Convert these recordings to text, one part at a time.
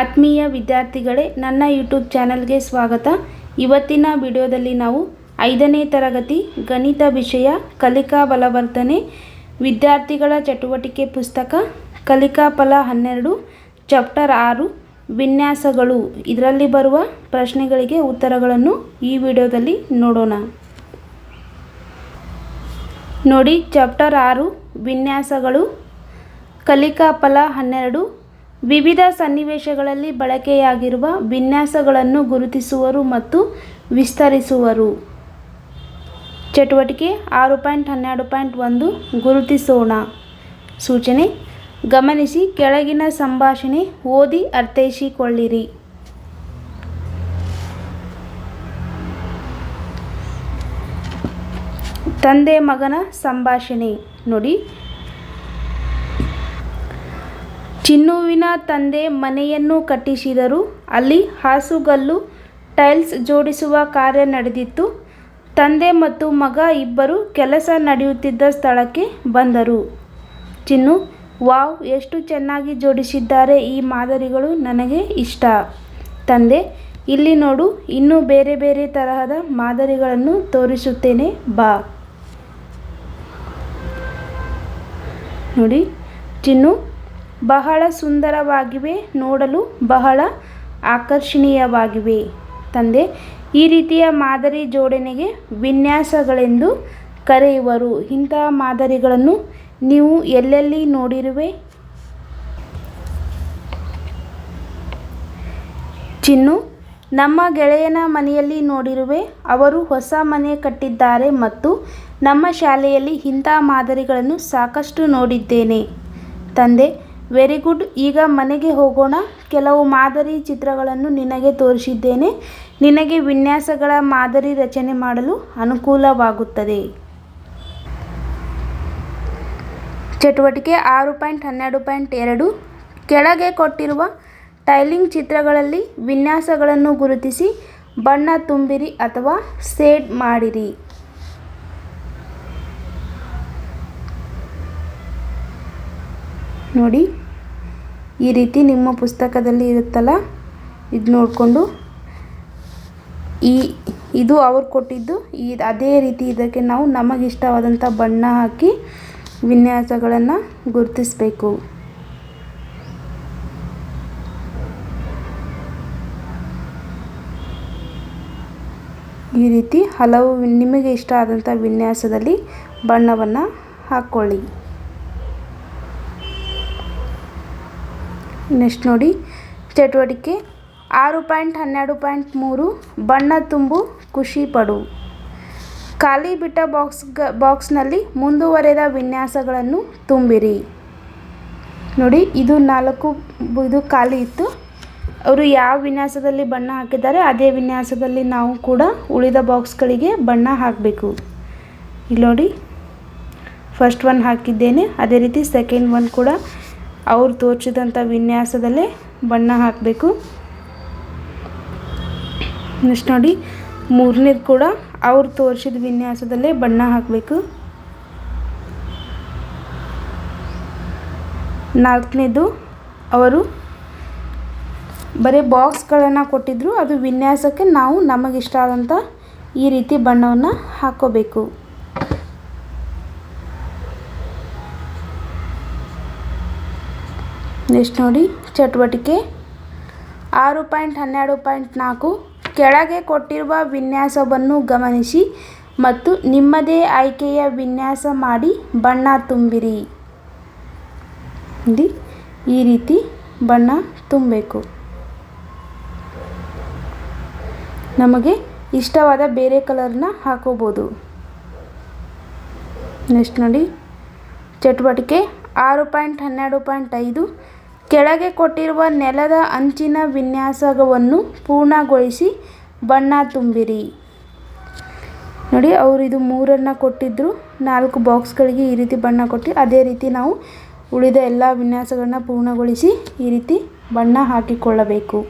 ಆತ್ಮೀಯ ವಿದ್ಯಾರ್ಥಿಗಳೇ, ನನ್ನ ಯೂಟ್ಯೂಬ್ ಚಾನಲ್ಗೆ ಸ್ವಾಗತ. ಇವತ್ತಿನ ವಿಡಿಯೋದಲ್ಲಿ ನಾವು ಐದನೇ ತರಗತಿ ಗಣಿತ ವಿಷಯ ಕಲಿಕಾ ಬಲವರ್ಧನೆ ವಿದ್ಯಾರ್ಥಿಗಳ ಚಟುವಟಿಕೆ ಪುಸ್ತಕ, ಕಲಿಕಾ ಫಲ ಹನ್ನೆರಡು, ಚಾಪ್ಟರ್ ಆರು, ವಿನ್ಯಾಸಗಳು. ಇದರಲ್ಲಿ ಬರುವ ಪ್ರಶ್ನೆಗಳಿಗೆ ಉತ್ತರಗಳನ್ನು ಈ ವಿಡಿಯೋದಲ್ಲಿ ನೋಡೋಣ. ನೋಡಿ, ಚಾಪ್ಟರ್ ಆರು, ವಿನ್ಯಾಸಗಳು. ಕಲಿಕಾ ಫಲ ಹನ್ನೆರಡು ವಿವಿಧ ಸನ್ನಿವೇಶಗಳಲ್ಲಿ ಬಳಕೆಯಾಗಿರುವ ವಿನ್ಯಾಸಗಳನ್ನು ಗುರುತಿಸುವರು ಮತ್ತು ವಿಸ್ತರಿಸುವರು. ಚಟುವಟಿಕೆ ಆರು ಪಾಯಿಂಟ್ ಹನ್ನೆರಡು ಪಾಯಿಂಟ್ ಒಂದು ಗುರುತಿಸೋಣ. ಸೂಚನೆ, ಗಮನಿಸಿ ಕೆಳಗಿನ ಸಂಭಾಷಣೆ, ಓದಿ ಅರ್ಥೈಸಿಕೊಳ್ಳಿರಿ. ತಂದೆ ಮಗನ ಸಂಭಾಷಣೆ, ನೋಡಿ. ಚಿನ್ನುವಿನ ತಂದೆ ಮನೆಯನ್ನು ಕಟ್ಟಿಸಿದರು. ಅಲ್ಲಿ ಹಾಸುಗಲ್ಲು, ಟೈಲ್ಸ್ ಜೋಡಿಸುವ ಕಾರ್ಯ ನಡೆದಿತ್ತು. ತಂದೆ ಮತ್ತು ಮಗ ಇಬ್ಬರು ಕೆಲಸ ನಡೆಯುತ್ತಿದ್ದ ಸ್ಥಳಕ್ಕೆ ಬಂದರು. ಚಿನ್ನು, ವಾವ್, ಎಷ್ಟು ಚೆನ್ನಾಗಿ ಜೋಡಿಸಿದ್ದಾರೆ ಈ ಮಾದರಿಗಳು ನನಗೆ ಇಷ್ಟ. ತಂದೆ, ಇಲ್ಲಿ ನೋಡು, ಇನ್ನೂ ಬೇರೆ ಬೇರೆ ತರಹದ ಮಾದರಿಗಳನ್ನು ತೋರಿಸುತ್ತೇನೆ, ಬಾ. ನೋಡಿ, ಚಿನ್ನು ಬಹಳ ಸುಂದರವಾಗಿವೆ, ನೋಡಲು ಬಹಳ ಆಕರ್ಷಣೀಯವಾಗಿವೆ. ತಂದೆ, ಈ ರೀತಿಯ ಮಾದರಿ ಜೋಡಣೆಗೆ ವಿನ್ಯಾಸಗಳೆಂದು ಕರೆಯುವರು. ಇಂತಹ ಮಾದರಿಗಳನ್ನು ನೀವು ಎಲ್ಲೆಲ್ಲಿ ನೋಡಿರುವೆ? ಚಿನ್ನು, ನಮ್ಮ ಗೆಳೆಯನ ಮನೆಯಲ್ಲಿ ನೋಡಿರುವೆ. ಅವರು ಹೊಸ ಮನೆ ಕಟ್ಟಿದ್ದಾರೆ ಮತ್ತು ನಮ್ಮ ಶಾಲೆಯಲ್ಲಿ ಇಂಥ ಮಾದರಿಗಳನ್ನು ಸಾಕಷ್ಟು ನೋಡಿದ್ದೇನೆ. ತಂದೆ ವೆರಿ ಗುಡ್ ಈಗ ಮನೆಗೆ ಹೋಗೋಣ. ಕೆಲವು ಮಾದರಿ ಚಿತ್ರಗಳನ್ನು ನಿನಗೆ ತೋರಿಸಿದ್ದೇನೆ. ನಿನಗೆ ವಿನ್ಯಾಸಗಳ ಮಾದರಿ ರಚನೆ ಮಾಡಲು ಅನುಕೂಲವಾಗುತ್ತದೆ. ಚಟುವಟಿಕೆ ಆರು ಪಾಯಿಂಟ್ ಹನ್ನೆರಡು ಪಾಯಿಂಟ್ ಎರಡು. ಕೆಳಗೆ ಕೊಟ್ಟಿರುವ ಟೈಲಿಂಗ್ ಚಿತ್ರಗಳಲ್ಲಿ ವಿನ್ಯಾಸಗಳನ್ನು ಗುರುತಿಸಿ. ಬಣ್ಣ ತುಂಬಿರಿ ಅಥವಾ ಸೇಡ್ ಮಾಡಿರಿ. ನೋಡಿ. ಈ ರೀತಿ ನಿಮ್ಮ ಪುಸ್ತಕದಲ್ಲಿ ಇರುತ್ತಲ್ಲ? ಇದು ನೋಡಿಕೊಂಡು. ಈ, ಇದು ಅವ್ರು ಕೊಟ್ಟಿದ್ದು. ಈ, ಅದೇ ರೀತಿ ಇದಕ್ಕೆ ನಾವು ನಮಗಿಷ್ಟವಾದಂಥ ಬಣ್ಣ ಹಾಕಿ ವಿನ್ಯಾಸಗಳನ್ನು ಗುರುತಿಸಬೇಕು. ಈ ರೀತಿ ಹಲವು ನಿಮಗೆ ಇಷ್ಟ ಆದಂಥ ವಿನ್ಯಾಸದಲ್ಲಿ ಬಣ್ಣವನ್ನು ಹಾಕ್ಕೊಳ್ಳಿ. ನೆಕ್ಸ್ಟ್ ನೋಡಿ. ಚಟುವಟಿಕೆ. ಆರು ಪಾಯಿಂಟ್ ಹನ್ನೆರಡು ಪಾಯಿಂಟ್ ಮೂರು, ಬಣ್ಣ ತುಂಬು, ಖುಷಿ ಪಡು. ಖಾಲಿ ಬಿಟ್ಟ ಬಾಕ್ಸ್ ಬಾಕ್ಸ್ನಲ್ಲಿ ಮುಂದುವರೆದ ವಿನ್ಯಾಸಗಳನ್ನು ತುಂಬಿರಿ. ನೋಡಿ, ಇದು ನಾಲ್ಕು, ಇದು ಖಾಲಿ ಇತ್ತು. ಅವರು ಯಾವ ವಿನ್ಯಾಸದಲ್ಲಿ ಬಣ್ಣ ಹಾಕಿದ್ದಾರೆ, ಅದೇ ವಿನ್ಯಾಸದಲ್ಲಿ ನಾವು ಕೂಡ ಉಳಿದ ಬಾಕ್ಸ್ಗಳಿಗೆ ಬಣ್ಣ ಹಾಕಬೇಕು. ಇಲ್ಲಿ ನೋಡಿ, ಫಸ್ಟ್ ಒನ್ ಹಾಕಿದ್ದೇನೆ. ಅದೇ ರೀತಿ ಸೆಕೆಂಡ್ ಒನ್ ಕೂಡ ಅವ್ರು ತೋರಿಸಿದಂಥ ವಿನ್ಯಾಸದಲ್ಲೇ ಬಣ್ಣ ಹಾಕಬೇಕು. ನೆಕ್ಸ್ಟ್ ನೋಡಿ, ಮೂರನೇದು ಕೂಡ ಅವ್ರು ತೋರಿಸಿದ ವಿನ್ಯಾಸದಲ್ಲೇ ಬಣ್ಣ ಹಾಕಬೇಕು. ನಾಲ್ಕನೇದು, ಅವರು ಬರೀ ಬಾಕ್ಸ್ಗಳನ್ನು ಕೊಟ್ಟಿದ್ದರು ಅದು ವಿನ್ಯಾಸಕ್ಕೆ ನಾವು ನಮಗಿಷ್ಟ ಆದಂಥ ಈ ರೀತಿ ಬಣ್ಣವನ್ನು ಹಾಕ್ಕೋಬೇಕು ನೆಕ್ಸ್ಟ್ ನೋಡಿ, ಚಟುವಟಿಕೆ. ಆರು ಪಾಯಿಂಟ್ ಹನ್ನೆರಡು ಪಾಯಿಂಟ್ ನಾಲ್ಕು. ಕೆಳಗೆ ಕೊಟ್ಟಿರುವ ವಿನ್ಯಾಸವನ್ನು ಗಮನಿಸಿ ಮತ್ತು ನಿಮ್ಮದೇ ಆಯ್ಕೆಯ ವಿನ್ಯಾಸ ಮಾಡಿ ಬಣ್ಣ ತುಂಬಿರಿ. ಈ ರೀತಿ ಬಣ್ಣ ತುಂಬಬೇಕು. ನಮಗೆ ಇಷ್ಟವಾದ ಬೇರೆ ಕಲರ್ನ ಹಾಕೋಬೋದು. ನೆಕ್ಸ್ಟ್ ನೋಡಿ, ಚಟುವಟಿಕೆ ಆರು ಪಾಯಿಂಟ್ ಹನ್ನೆರಡು ಪಾಯಿಂಟ್ ಐದು. ಕೆಳಗೆ ಕೊಟ್ಟಿರುವ ನೆಲದ ಅಂಚಿನ ವಿನ್ಯಾಸವನ್ನು ಪೂರ್ಣಗೊಳಿಸಿ ಬಣ್ಣ ತುಂಬಿರಿ. ನೋಡಿ, ಅವರು ಇದು ಮೂರನ್ನು ಕೊಟ್ಟಿದ್ದರು ನಾಲ್ಕು ಬಾಕ್ಸ್ಗಳಿಗೆ ಈ ರೀತಿ ಬಣ್ಣ ಕೊಟ್ಟು, ಅದೇ ರೀತಿ ನಾವು ಉಳಿದ ಎಲ್ಲ ವಿನ್ಯಾಸಗಳನ್ನ ಪೂರ್ಣಗೊಳಿಸಿ ಈ ರೀತಿ ಬಣ್ಣ ಹಾಕಿಕೊಳ್ಳಬೇಕು.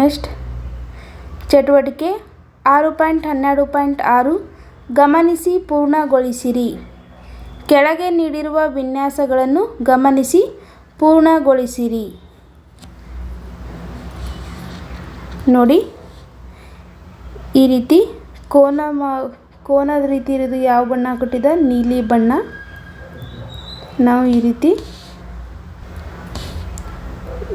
ನೆಕ್ಸ್ಟ್ ಚಟುವಟಿಕೆ ಆರು ಪಾಯಿಂಟ್ ಹನ್ನೆರಡು ಪಾಯಿಂಟ್ ಆರು ಗಮನಿಸಿ ಪೂರ್ಣಗೊಳಿಸಿರಿ. ಕೆಳಗೆ ನೀಡಿರುವ ವಿನ್ಯಾಸಗಳನ್ನು ಗಮನಿಸಿ ಪೂರ್ಣಗೊಳಿಸಿರಿ. ನೋಡಿ, ಈ ರೀತಿ ಕೋನ ಮಾ, ಕೋನದ ರೀತಿ ಇರೋದು ಯಾವ ಬಣ್ಣ ಕೊಟ್ಟಿದ್ದ ನೀಲಿ ಬಣ್ಣ. ನಾವು ಈ ರೀತಿ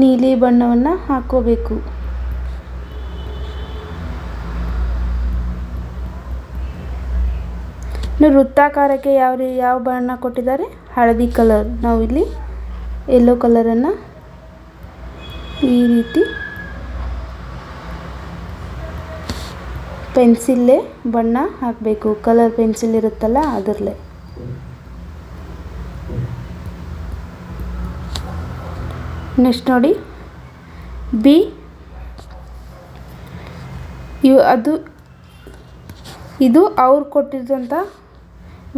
ನೀಲಿ ಬಣ್ಣವನ್ನು ಹಾಕ್ಕೋಬೇಕು. ಇನ್ನು ವೃತ್ತಾಕಾರಕ್ಕೆ ಯಾವ ರೀ ಯಾವ ಬಣ್ಣ ಕೊಟ್ಟಿದ್ದಾರೆ? ಹಳದಿ ಕಲರ್ ನಾವು ಇಲ್ಲಿ ಯೆಲ್ಲೋ ಕಲರನ್ನು ಈ ರೀತಿ ಪೆನ್ಸಿಲ್ಲೇ ಬಣ್ಣ ಹಾಕಬೇಕು. ಕಲರ್ ಪೆನ್ಸಿಲ್ ಇರುತ್ತಲ್ಲ ಅದರಲ್ಲೇ. ನೆಕ್ಸ್ಟ್ ನೋಡಿ. ಬಿ ಇವು ಅದು ಇದು ಅವ್ರು ಕೊಟ್ಟಿದ್ದಂಥ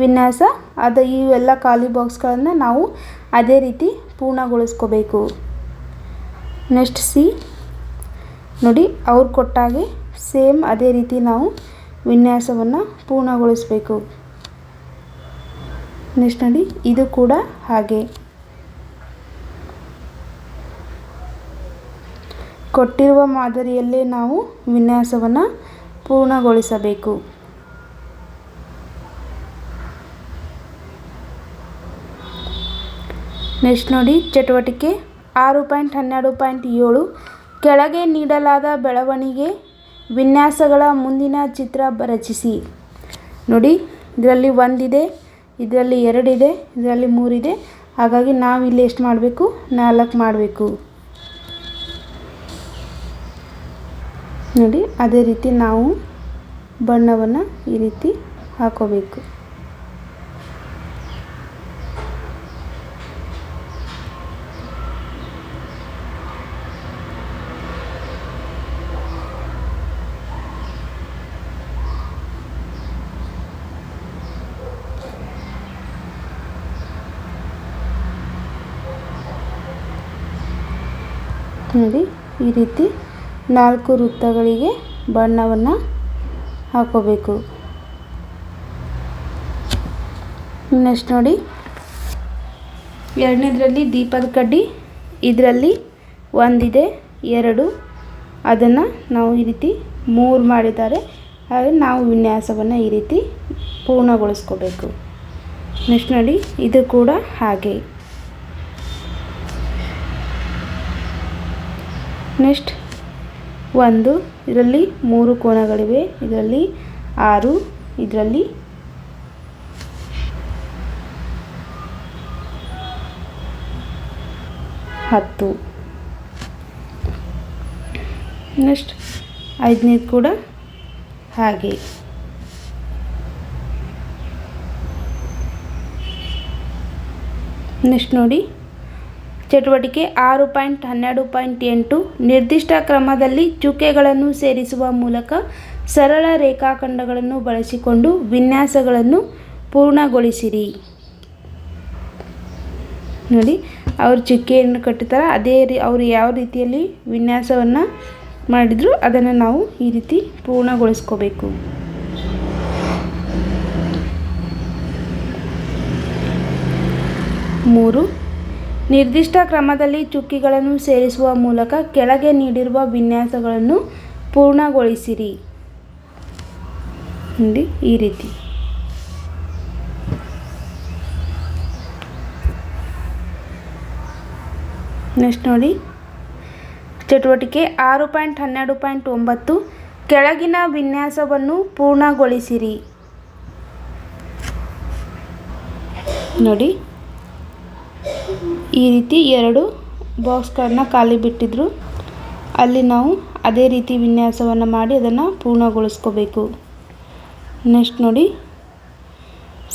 ವಿನ್ಯಾಸ, ಅದು ಇವೆಲ್ಲ ಖಾಲಿ ಬಾಕ್ಸ್ಗಳನ್ನು ನಾವು ಅದೇ ರೀತಿ ಪೂರ್ಣಗೊಳಿಸ್ಕೋಬೇಕು. ನೆಕ್ಸ್ಟ್ ಸಿ ನೋಡಿ, ಅವ್ರು ಕೊಟ್ಟಾಗೆ ಸೇಮ್ ಅದೇ ರೀತಿ ನಾವು ವಿನ್ಯಾಸವನ್ನು ಪೂರ್ಣಗೊಳಿಸಬೇಕು. ನೆಕ್ಸ್ಟ್ ನೋಡಿ, ಇದು ಕೂಡ ಹಾಗೆ. ಕೊಟ್ಟಿರುವ ಮಾದರಿಯಲ್ಲೇ ನಾವು ವಿನ್ಯಾಸವನ್ನು ಪೂರ್ಣಗೊಳಿಸಬೇಕು. ನೆಕ್ಸ್ಟ್ ನೋಡಿ, ಚಟುವಟಿಕೆ ಆರು ಪಾಯಿಂಟ್ ಹನ್ನೆರಡು ಪಾಯಿಂಟ್ ಏಳು. ಕೆಳಗೆ ನೀಡಲಾದ ಬೆಳವಣಿಗೆ ವಿನ್ಯಾಸಗಳ ಮುಂದಿನ ಚಿತ್ರ ರಚಿಸಿ. ನೋಡಿ, ಇದರಲ್ಲಿ ಒಂದಿದೆ, ಇದರಲ್ಲಿ ಎರಡಿದೆ, ಇದರಲ್ಲಿ ಮೂರಿದೆ. ಹಾಗಾಗಿ ನಾವು ಇಲ್ಲಿ ಎಷ್ಟು ಮಾಡಬೇಕು? ನಾಲ್ಕು ಮಾಡಬೇಕು. ನೋಡಿ, ಅದೇ ರೀತಿ ನಾವು ಬಣ್ಣವನ್ನು ಈ ರೀತಿ ಹಾಕೋಬೇಕು. ನೋಡಿ, ಈ ರೀತಿ ನಾಲ್ಕು ವೃತ್ತಗಳಿಗೆ ಬಣ್ಣವನ್ನು ಹಾಕೋಬೇಕು. ನೆಕ್ಸ್ಟ್ ನೋಡಿ, ಎರಡನೇದ್ರಲ್ಲಿ ದೀಪದ ಕಡ್ಡಿ, ಇದರಲ್ಲಿ ಒಂದಿದೆ, ಎರಡು. ಅದನ್ನು ನಾವು ಈ ರೀತಿ ಮೂರು ಮಾಡಿದ್ದಾರೆ. ಹಾಗೆ ನಾವು ವಿನ್ಯಾಸವನ್ನು ಈ ರೀತಿ ಪೂರ್ಣಗೊಳಿಸ್ಕೋಬೇಕು. ನೆಕ್ಸ್ಟ್ ನೋಡಿ, ಇದು ಕೂಡ ಹಾಗೆ. ನೆಕ್ಸ್ಟ್ ಒಂದು, ಇದರಲ್ಲಿ ಮೂರು ಕೋಣಗಳಿವೆ ಇದರಲ್ಲಿ ಆರು, ಇದರಲ್ಲಿ ಹತ್ತು. ನೆಕ್ಸ್ಟ್ ಐದನೇದು ಕೂಡ ಹಾಗೆ. ನೆಕ್ಸ್ಟ್ ನೋಡಿ. ಚಟುವಟಿಕೆ ಆರು ಪಾಯಿಂಟ್ ಹನ್ನೆರಡು ಪಾಯಿಂಟ್ ಎಂಟು ನಿರ್ದಿಷ್ಟ ಕ್ರಮದಲ್ಲಿ ಚುಕ್ಕೆಗಳನ್ನು ಸೇರಿಸುವ ಮೂಲಕ ಸರಳ ರೇಖಾಖಂಡಗಳನ್ನು ಬಳಸಿಕೊಂಡು ವಿನ್ಯಾಸಗಳನ್ನು ಪೂರ್ಣಗೊಳಿಸಿರಿ. ನೋಡಿ, ಅವ್ರು ಚುಕ್ಕೆಯನ್ನು ಕಟ್ಟುತ್ತಾರೆ ಅದೇ ರೀ ಅವರು ಯಾವ ರೀತಿಯಲ್ಲಿ ವಿನ್ಯಾಸವನ್ನು ಮಾಡಿದ್ರು, ಅದನ್ನು ನಾವು ಈ ರೀತಿ ಪೂರ್ಣಗೊಳಿಸ್ಕೋಬೇಕು. ಮೂರು ನಿರ್ದಿಷ್ಟ ಕ್ರಮದಲ್ಲಿ ಚುಕ್ಕಿಗಳನ್ನು ಸೇರಿಸುವ ಮೂಲಕ ಕೆಳಗೆ ನೀಡಿರುವ ವಿನ್ಯಾಸಗಳನ್ನು ಪೂರ್ಣಗೊಳಿಸಿರಿ. ನೋಡಿ, ಈ ರೀತಿ. ನೆಕ್ಸ್ಟ್ ನೋಡಿ. ಚಟುವಟಿಕೆ ಆರು ಪಾಯಿಂಟ್ ಹನ್ನೆರಡು ಪಾಯಿಂಟ್ ಒಂಬತ್ತು. ಕೆಳಗಿನ ವಿನ್ಯಾಸವನ್ನು ಪೂರ್ಣಗೊಳಿಸಿರಿ. ನೋಡಿ. ಈ ರೀತಿ ಎರಡು ಬಾಕ್ಸ್ಗಳನ್ನ ಖಾಲಿ ಬಿಟ್ಟಿದ್ರು. ಅಲ್ಲಿ ನಾವು ಅದೇ ರೀತಿ ವಿನ್ಯಾಸವನ್ನು ಮಾಡಿ ಅದನ್ನು ಪೂರ್ಣಗೊಳಿಸ್ಕೋಬೇಕು. ನೆಕ್ಸ್ಟ್ ನೋಡಿ.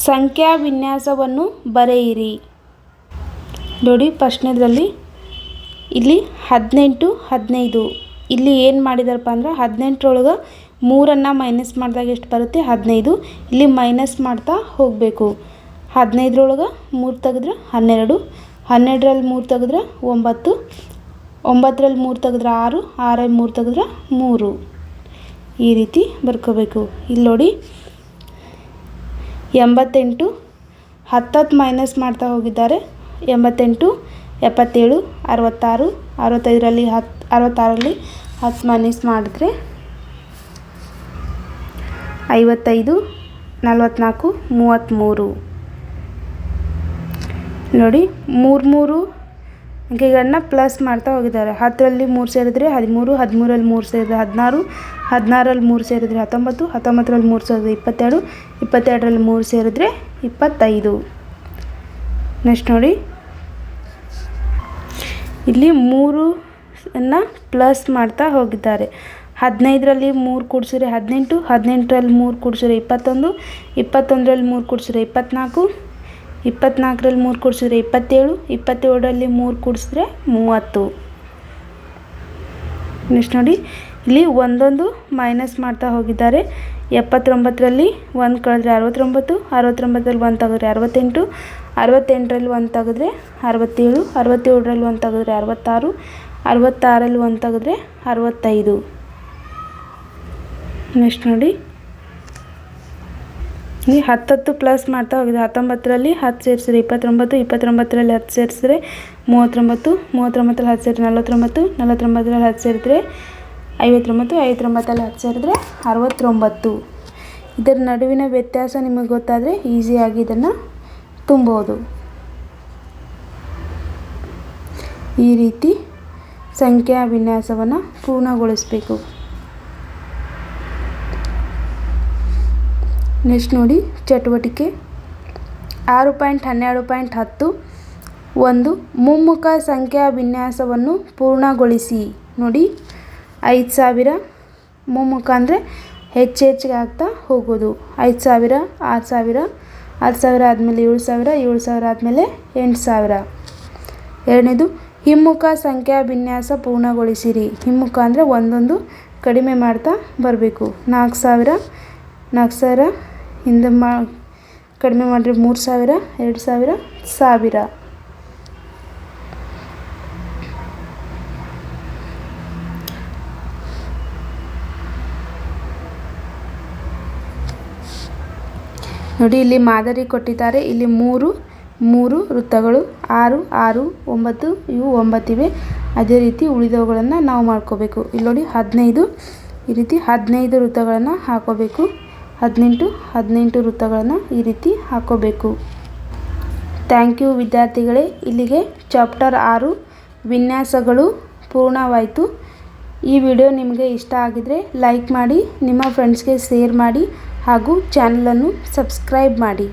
ಸಂಖ್ಯಾ ವಿನ್ಯಾಸವನ್ನು ಬರೆಯಿರಿ. ನೋಡಿ ಫಸ್ಟ್ನೇದ್ರಲ್ಲಿ ಇಲ್ಲಿ ಹದಿನೆಂಟು, ಹದಿನೈದು. ಇಲ್ಲಿ ಏನು ಮಾಡಿದಾರಪ್ಪ ಅಂದ್ರೆ ಹದಿನೆಂಟರೊಳಗೆ ಮೂರನ್ನು ಮೈನಸ್ ಮಾಡಿದಾಗ ಎಷ್ಟು ಬರುತ್ತೆ? ಹದಿನೈದು. ಇಲ್ಲಿ ಮೈನಸ್ ಮಾಡ್ತಾ ಹೋಗಬೇಕು. ಹದಿನೈದರೊಳಗೆ ಮೂರು ತೆಗೆದ್ರೆ ಹನ್ನೆರಡು. ಹನ್ನೆರಡರಲ್ಲಿ ಮೂರು ತೆಗೆದ್ರೆ ಒಂಬತ್ತು, ಒಂಬತ್ತರಲ್ಲಿ ಮೂರು ತೆಗೆದ್ರೆ ಆರು ಆರಲ್ಲಿ ಮೂರು ತೆಗೆದ್ರೆ ಮೂರು. ಈ ರೀತಿ ಬರ್ಕೋಬೇಕು. ಇಲ್ಲಿ ನೋಡಿ, ಎಂಬತ್ತೆಂಟು, ಹತ್ತತ್ತು ಮೈನಸ್ ಮಾಡ್ತಾ ಹೋಗಿದ್ದಾರೆ. ಎಂಬತ್ತೆಂಟು, ಎಪ್ಪತ್ತೇಳು, ಅರವತ್ತಾರು, ಅರವತ್ತೈದರಲ್ಲಿ ಹತ್ತು ಅರವತ್ತಾರಲ್ಲಿ ಹತ್ತು ಮೈನಸ್ ಮಾಡಿದ್ರೆ ಐವತ್ತೈದು ನಲವತ್ತ್ನಾಲ್ಕು ಮೂವತ್ತ್ಮೂರು. ನೋಡಿ, ಮೂರು ಮೂರು ಅಂಕೆಗಳನ್ನ ಪ್ಲಸ್ ಮಾಡ್ತಾ ಹೋಗಿದ್ದಾರೆ. ಹತ್ತರಲ್ಲಿ ಮೂರು ಸೇರಿದ್ರೆ ಹದಿಮೂರು ಹದಿಮೂರಲ್ಲಿ ಮೂರು ಸೇರಿದ್ರೆ ಹದಿನಾರು ಹದಿನಾರಲ್ಲಿ ಮೂರು ಸೇರಿದ್ರೆ ಹತ್ತೊಂಬತ್ತು, ಹತ್ತೊಂಬತ್ತರಲ್ಲಿ ಮೂರು ಸೇರಿದ್ರೆ ಇಪ್ಪತ್ತೆರಡು, ಇಪ್ಪತ್ತೆರಡರಲ್ಲಿ ಮೂರು ಸೇರಿದ್ರೆ ಇಪ್ಪತ್ತೈದು. ನೆಕ್ಸ್ಟ್ ನೋಡಿ. ಇಲ್ಲಿ ಮೂರು ಅನ್ನು ಪ್ಲಸ್ ಮಾಡ್ತಾ ಹೋಗಿದ್ದಾರೆ. ಹದಿನೈದರಲ್ಲಿ ಮೂರು ಕೂಡಿಸಿದ್ರೆ ಹದಿನೆಂಟು, ಹದಿನೆಂಟರಲ್ಲಿ ಮೂರು ಕೂಡಿಸಿದ್ರೆ ಇಪ್ಪತ್ತೊಂದು, ಇಪ್ಪತ್ತೊಂದರಲ್ಲಿ ಮೂರು ಕೂಡಿಸಿದ್ರೆ ಇಪ್ಪತ್ತ್ನಾಲ್ಕು ಇಪ್ಪತ್ತ್ನಾಲ್ಕರಲ್ಲಿ ಮೂರು ಕೂಡಿಸಿದ್ರೆ ಇಪ್ಪತ್ತೇಳು, ಇಪ್ಪತ್ತೇಳರಲ್ಲಿ ಮೂರು ಕೂಡಿಸಿದ್ರೆ ಮೂವತ್ತು. ನೆಕ್ಸ್ಟ್ ನೋಡಿ, ಇಲ್ಲಿ ಒಂದೊಂದು ಮೈನಸ್ ಮಾಡ್ತಾ ಹೋಗಿದ್ದಾರೆ. ಎಪ್ಪತ್ತೊಂಬತ್ತರಲ್ಲಿ ಒಂದು ಕಳೆದ್ರೆ ಅರವತ್ತೊಂಬತ್ತು, ಅರವತ್ತೊಂಬತ್ತರಲ್ಲಿ ಒಂದು ತೆಗೆದ್ರೆ ಅರವತ್ತೆಂಟು, ಅರವತ್ತೆಂಟರಲ್ಲಿ ಒಂದು ತೆಗೆದ್ರೆ ಅರವತ್ತೇಳು, ಅರವತ್ತೇಳರಲ್ಲಿ ಒಂದು ತೆಗೆದ್ರೆ ಅರವತ್ತಾರು, ಅರವತ್ತಾರಲ್ಲಿ ಒಂದು ತೆಗೆದ್ರೆ ಅರವತ್ತೈದು. ನೆಕ್ಸ್ಟ್ ನೋಡಿ ಇಲ್ಲಿ ಹತ್ತತ್ತು ಪ್ಲಸ್ ಮಾಡ್ತಾ ಹೋಗಿದೆ ಹತ್ತೊಂಬತ್ತರಲ್ಲಿ ಹತ್ತು ಸೇರಿಸಿದ್ರೆ ಇಪ್ಪತ್ತೊಂಬತ್ತು, ಇಪ್ಪತ್ತೊಂಬತ್ತರಲ್ಲಿ ಹತ್ತು ಸೇರಿಸಿದ್ರೆ ಮೂವತ್ತೊಂಬತ್ತು, ಮೂವತ್ತೊಂಬತ್ತರಲ್ಲಿ ಹತ್ತು ಸೇರಿದ್ರೆ ನಲವತ್ತೊಂಬತ್ತು, ನಲವತ್ತೊಂಬತ್ತರಲ್ಲಿ ಹತ್ತು ಸೇರಿದ್ರೆ ಐವತ್ತೊಂಬತ್ತು ಐವತ್ತೊಂಬತ್ತರಲ್ಲಿ ಹತ್ತು ಸೇರಿದ್ರೆ ಅರವತ್ತೊಂಬತ್ತು. ಇದರ ನಡುವಿನ ವ್ಯತ್ಯಾಸ ನಿಮಗೆ ಗೊತ್ತಾದರೆ ಈಸಿಯಾಗಿ ಇದನ್ನು ತುಂಬೋದು. ಈ ರೀತಿ ಸಂಖ್ಯಾ ವಿನ್ಯಾಸವನ್ನು ಪೂರ್ಣಗೊಳಿಸಬೇಕು. ನೆಕ್ಸ್ಟ್ ನೋಡಿ, ಚಟುವಟಿಕೆ. ಆರು ಪಾಯಿಂಟ್ ಹನ್ನೆರಡು ಪಾಯಿಂಟ್ ಹತ್ತು. ಒಂದು, ಮುಮ್ಮುಖ ಸಂಖ್ಯಾ ವಿನ್ಯಾಸವನ್ನು ಪೂರ್ಣಗೊಳಿಸಿ. ನೋಡಿ, ಐದು ಸಾವಿರ. ಮುಮ್ಮುಖ ಅಂದರೆ ಹೆಚ್ಚು ಹೆಚ್ಚಿಗೆ ಆಗ್ತಾ ಹೋಗೋದು. ಐದು ಸಾವಿರ, ಆರು ಸಾವಿರ. ಆರು ಸಾವಿರ ಆದಮೇಲೆ ಏಳು ಸಾವಿರ ಏಳು ಸಾವಿರ ಆದಮೇಲೆ ಎಂಟು ಸಾವಿರ. ಎರಡನೇದು, ಹಿಮ್ಮುಖ ಸಂಖ್ಯಾ ವಿನ್ಯಾಸ ಪೂರ್ಣಗೊಳಿಸಿರಿ. ಹಿಮ್ಮುಖ ಅಂದರೆ ಒಂದೊಂದು ಕಡಿಮೆ ಮಾಡ್ತಾ ಬರಬೇಕು. ನಾಲ್ಕು ಸಾವಿರ ನಾಲ್ಕು ಸಾವಿರ ಹಿಂದೆ ಮಾ ಕಡಿಮೆ ಮಾಡಿರಿ ಮೂರು ಸಾವಿರ, ಎರಡು ಸಾವಿರ ಸಾವಿರ. ನೋಡಿ, ಇಲ್ಲಿ ಮಾದರಿ ಕೊಟ್ಟಿದ್ದಾರೆ. ಇಲ್ಲಿ ಮೂರು ಮೂರು ವೃತ್ತಗಳು, ಆರು ಆರು, ಒಂಬತ್ತು, ಇವು ಒಂಬತ್ತಿವೆ ಅದೇ ರೀತಿ ಉಳಿದವುಗಳನ್ನು ನಾವು ಮಾಡ್ಕೋಬೇಕು. ಇಲ್ಲಿ ನೋಡಿ, ಹದಿನೈದು, ಈ ರೀತಿ ಹದಿನೈದು ವೃತ್ತಗಳನ್ನು ಹಾಕೋಬೇಕು. ಹದಿನೆಂಟು ಹದಿನೆಂಟು ವೃತ್ತಗಳನ್ನು ಈ ರೀತಿ ಹಾಕೋಬೇಕು. ಥ್ಯಾಂಕ್ ಯು ವಿದ್ಯಾರ್ಥಿಗಳೇ. ಇಲ್ಲಿಗೆ ಚಾಪ್ಟರ್ ಆರು ವಿನ್ಯಾಸಗಳು ಪೂರ್ಣವಾಯಿತು. ಈ ವಿಡಿಯೋ ನಿಮಗೆ ಇಷ್ಟ ಆಗಿದರೆ ಲೈಕ್ ಮಾಡಿ, ನಿಮ್ಮ ಫ್ರೆಂಡ್ಸ್ಗೆ ಶೇರ್ ಮಾಡಿ ಹಾಗೂ ಚಾನಲನ್ನು ಸಬ್ಸ್ಕ್ರೈಬ್ ಮಾಡಿ.